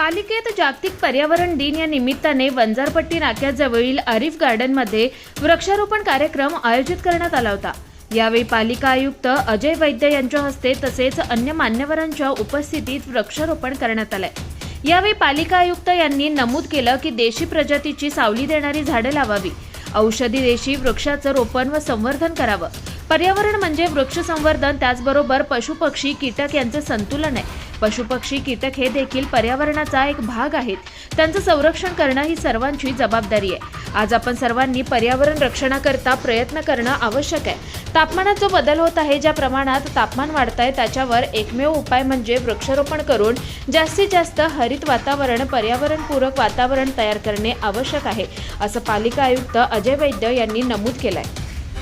पालिकेत जागतिक पर्यावरण दिन या निमित्ताने वंजारपट्टी नाक्याजवळील आरिफ गार्डनमध्ये वृक्षारोपण कार्यक्रम आयोजित करण्यात आला होता. यावेळी पालिका आयुक्त अजय वैद्य यांच्या हस्ते तसेच अन्य मान्यवरांच्या उपस्थितीत वृक्षारोपण करण्यात आलंय. यावेळी पालिका आयुक्त यांनी नमूद केलं की देशी प्रजातीची सावली देणारी झाडं लावावी. औषधी देशी वृक्षाचं रोपण व संवर्धन करावं. पर्यावरण म्हणजे वृक्ष संवर्धन त्याचबरोबर पशुपक्षी कीटक यांचे संतुलन आहे. पशुपक्षी कीटक हे देखील पर्यावरणाचा एक भाग आहेत. त्यांचं संरक्षण करणं ही सर्वांची जबाबदारी आहे. आज आपण सर्वांनी पर्यावरण रक्षणाकरता प्रयत्न करणं आवश्यक आहे. तापमानात जो बदल होत आहे ज्या प्रमाणात तापमान वाढत आहे त्याच्यावर एकमेव उपाय म्हणजे वृक्षारोपण करून जास्तीत जास्त हरित वातावरण पर्यावरणपूरक वातावरण तयार करणे आवश्यक आहे असं पालिका आयुक्त अजय वैद्य यांनी नमूद केलं आहे